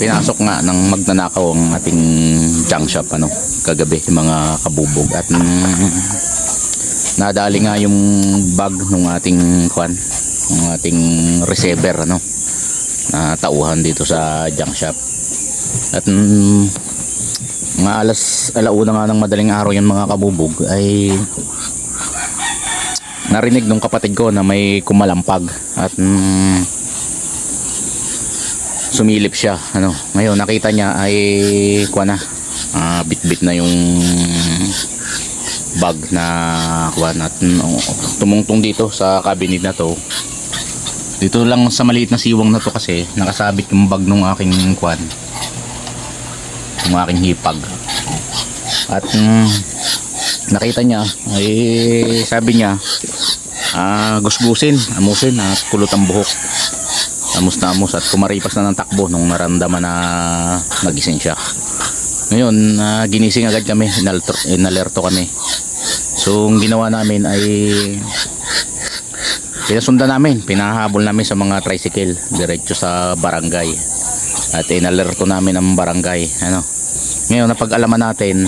pinasok nga ng magnanakaw ang ating junk shop ano kagabi mga kabubog. At mm, nadali nga yung bag ng ating kwan ng ating receiver ano na tauhan dito sa junk shop. At mm, mga alas alauna nga ng madaling araw yung mga kabubog ay narinig nung kapatid ko na may kumalampag. At mm, sumilip siya. Ano ngayon nakita niya ay kuha na. Ah, bit-bit na yung bag na kuha at mm, tumungtong dito sa cabinet na to. Dito lang sa maliit na siwang na to kasi nakasabit yung bag nung aking kuan yung aking hipag. At mm, nakita niya ay sabi niya ah, gusgusin amusin at kulot ang buhok amos na amos at kumaripas na ng takbo nung naramdaman na nagising siya. Ngayon ah, ginising agad kami inalerto kami. So ang ginawa namin ay pinasundan namin pinahabol namin sa mga tricycle diretso sa barangay. At inalerto namin ang barangay ano. Ngayon napag-alaman natin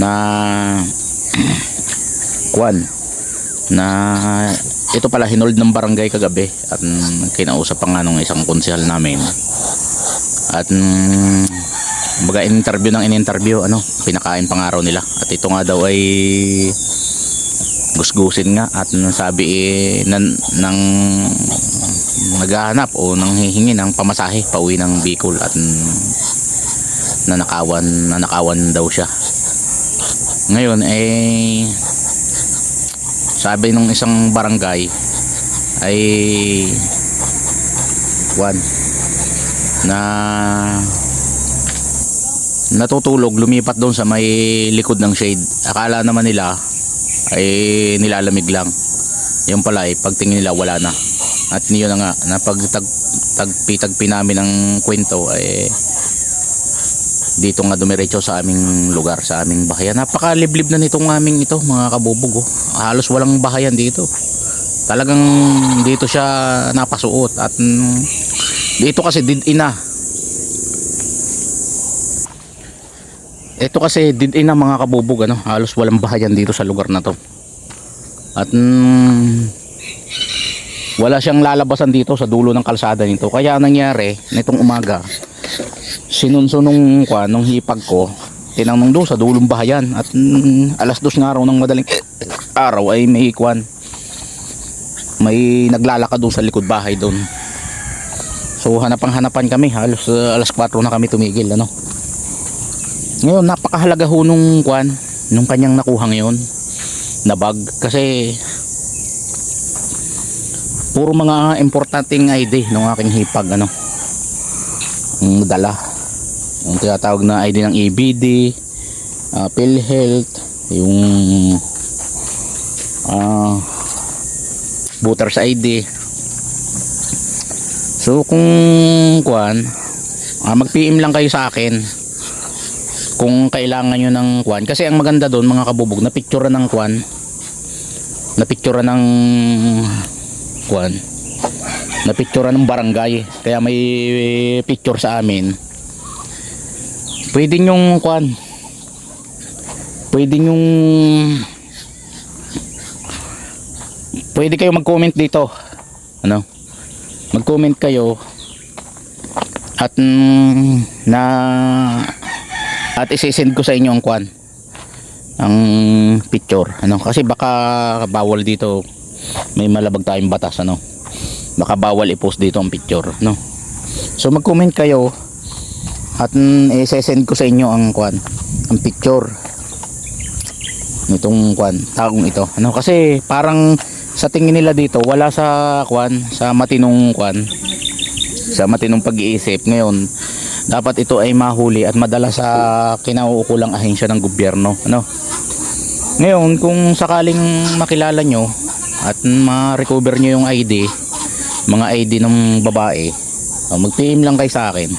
na kwan na ito pala hinold ng barangay kagabi at mm, kinausap pa nga nung isang konsehal namin. At mm, baga in-interview ng in-interview ano pinakain pang araw nila. At ito nga daw ay gusgusin nga at sabi eh, nan, ng naghahanap o nang hihingi ng pamasahe pauwi ng Bicol at mm, nanakawan nanakawan daw siya. Ngayon eh sabi nung isang barangay ay one na natutulog lumipat doon sa may likod ng shade. Akala naman nila ay nilalamig lang. Yung pala ay pagtingin nila wala na. At niyo na nga na pag tag, tagpi tagpi namin ng kwento ay dito nga dumiretso sa aming lugar sa aming bahayan. Napakaliblib na nitong aming ito mga kabubog oh. halos walang bahayan dito. Talagang dito siya napasuot at mm, dito kasi did ina. Ito kasi did ina mga kabubog ano? Halos walang bahayan dito sa lugar na to. At mm, wala siyang lalabasan dito sa dulo ng kalsada nito. Kaya ang nangyari nitong umaga sinunsunong kwa nung hipag ko tinanong doon sa dulong bahayan. At mm, alas dos nga araw ng madaling araw ay may kwan may naglalakad doon sa likod bahay doon. So hanapang hanapan kami. Halos uh, alas 4 na kami tumigil ano. Ngayon napakahalaga ho nung kwan nung kanyang nakuha ngayon na bag. Kasi puro mga importanteng ID ng aking hipag ano ang dala yung tinatawag na ID ng EBD uh, PhilHealth yung uh, voters ID so kung kuan uh, mag PM lang kayo sa akin kung kailangan nyo ng kuan kasi ang maganda doon mga kabubog na picture ng kuan na picture ng kuan na picture ng barangay. Kaya may picture sa amin pwede nyong kuan pwede nyong pwede kayo mag-comment dito. Ano? Mag-comment kayo at mm, na at isisend ko sa inyo ang kuan ang picture. Ano? Kasi baka bawal dito. May malabag tayong batas ano? Baka bawal i-post dito ang picture no? So mag-comment kayo at mm, i-send ko sa inyo ang kuan ang picture. Nitong kuan taong ito. Ano kasi parang sa tingin nila dito wala sa kuan sa matinong kuan sa matinong pag-iisip. Ngayon dapat ito ay mahuli at madala sa kinauukulang ahensya ng gobyerno. Ano? Ngayon kung sakaling makilala nyo at ma-recover nyo yung ID mga ID ng babae uh, mag-PM lang kayo sa akin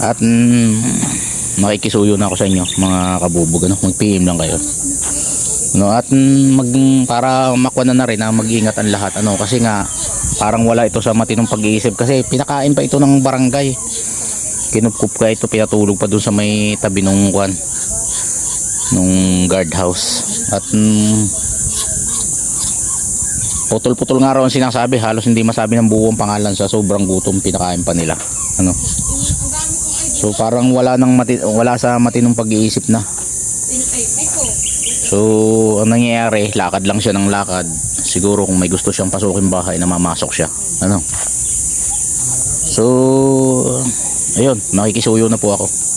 at mm, makikisuyo na ako sa inyo mga kabubog ano? mag-PM lang kayo. No at mm, mag para makuha na, na rin na mag-ingat ang lahat ano? Kasi nga parang wala ito sa matinong pag-iisip. Kasi pinakain pa ito ng barangay. Kinupkup ka ito pinatulog pa dun sa may tabi nung kwan nung guardhouse. At mm, putol-putol nga raw ang sinasabi. Halos hindi masabi ng buong pangalan sa sobrang gutom pinakain pa nila. Ano so parang wala nang mati wala sa matinong pag-iisip na. So ang nangyayari lakad lang siya ng lakad. Siguro kung may gusto siyang pasukin bahay na mamasok siya. Ano? So ayun nakikisuyo na po ako